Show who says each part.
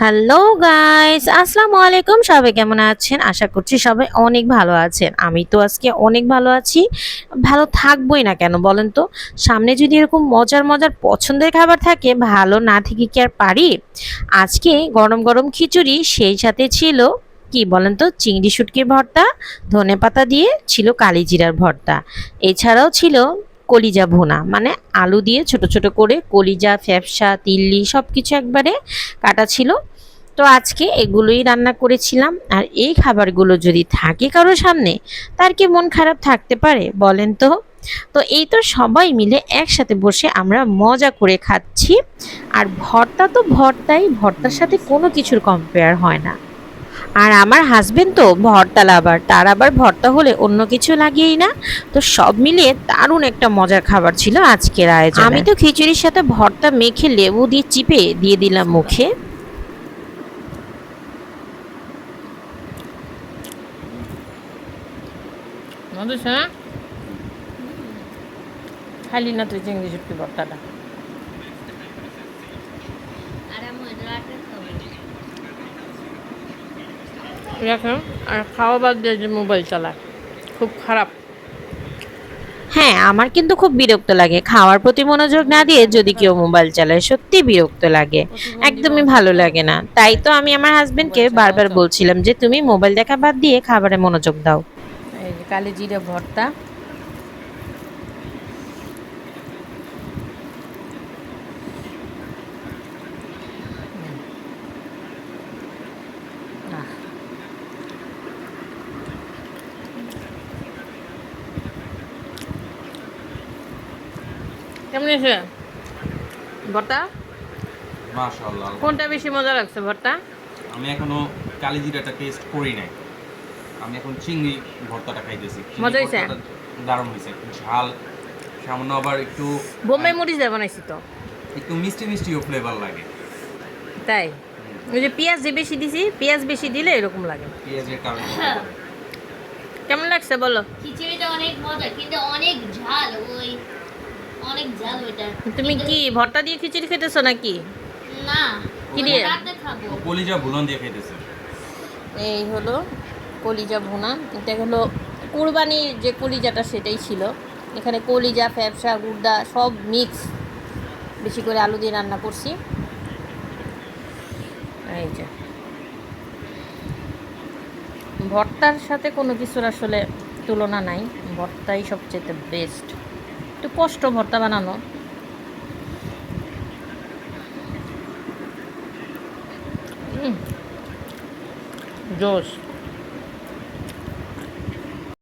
Speaker 1: Hello guys আসসালামু আলাইকুম। সবাই কেমন আছেন? আশা করছি সবাই অনেক ভালো আছেন। আমি তো আজকে অনেক ভালো আছি। ভালো থাকবোই না কেন বলেন তো? সামনে যদি এরকম মজার মজার পছন্দের খাবার থাকে, ভালো না থেকে কি আর পারি? আজকে গরম গরম খিচুড়ি, সেই সাথে ছিল কি বলেন তো? চিংড়ি শুটকির ভর্তা ধনে পাতা দিয়ে ছিল কালিজিরার ভর্তা। এছাড়াও ছিল কলিজা ভোনা মানে আলু দিয়ে ছোট ছোট করে কলিজা ফ্যাপসা তিল্লি সব কিছু একবারে কাটা ছিল। তো আজকে এগুলোই রান্না করেছিলাম। আর এই খাবারগুলো যদি থাকে কারও সামনে, তার কি মন খারাপ থাকতে পারে বলেন তো? তো এই তো সবাই মিলে একসাথে বসে আমরা মজা করে খাচ্ছি। আর ভর্তা তো ভর্তাই, ভর্তার সাথে কোনো কিছুর কম্পেয়ার হয় না। আর আমার হাজবেন্ড তো ভর্তা লাভার তার আবার ভর্তা হলে অন্য কিছু লাগিয়েই না। তো সব মিলিয়ে দারুণ একটা মজার খাবার ছিল আজকের আয়োজন। আমি তো খিচুড়ির সাথে ভর্তা মেখে লেবু দিয়ে চিপে দিয়ে দিলাম মুখে। মধুস খালি না তুই চিংড়ি শুটকি ভর্তাটা? দেখো আর খাওয়া বাদ দিয়ে যে মোবাইল চালায় খুব খারাপ। হ্যাঁ আমার কিন্তু খুব বিরক্ত লাগে। খাওয়ার প্রতি মনোযোগ না দিয়ে যদি কেউ মোবাইল চালায় সত্যি বিরক্ত লাগে। একদমই ভালো লাগে না। তাই তো আমি আমার হাজবেন্ডকে বারবার বলছিলাম যে তুমি মোবাইল দেখা বাদ দিয়ে খাবারে মনোযোগ দাও। কালি জিরে ভর্তা। কেমন এসে ভর্তা?
Speaker 2: মাশাআল্লাহ।
Speaker 1: কোনটা বেশি মজা লাগছে ভর্তা?
Speaker 2: আমি এখনও কালিজিরাটা টেস্ট করি নাই। আমি এখন চিংড়ি ভর্তাটা খাইতেছি।
Speaker 1: মজা হইছে?
Speaker 2: দারুণ একটু ঝাল সামান্য আবার একটু
Speaker 1: বোম্বাই মরিচ দিয়ে বানাইছি তো।
Speaker 2: একটু মিষ্টি মিষ্টিও ফ্লেভার লাগে।
Speaker 1: তাই? ওই যে পেঁয়াজ যে বেশি দিছি পেঁয়াজ বেশি দিলে এরকম লাগে।
Speaker 2: পেঁয়াজের কারণে
Speaker 1: কেমন লাগছে বলো?
Speaker 3: খিচুড়িটা অনেক মজা কিন্তু অনেক ঝাল ওই অনেক ঝাল ওইটা
Speaker 1: তুমি কি ভর্তা দিয়ে খিচুড়ি খেতেছো নাকি?
Speaker 3: না
Speaker 1: কি দিয়ে?
Speaker 2: কলিজা ভুলন দিয়ে খাইতেছে।
Speaker 1: এই হলো কলিজা ভুনা এটা হলো কুরবানির যে কলিজাটা সেটাই ছিল। এখানে কলিজা ফ্যাপসা গুড়দা সব মিক্স বেশি করে আলু দিয়ে রান্না করছি। এই যে। ভর্তার সাথে কোনো কিছুর আসলে তুলনা নাই। ভর্তাই সবচেয়ে বেস্ট একটু কষ্ট ভর্তা বানানো। জোস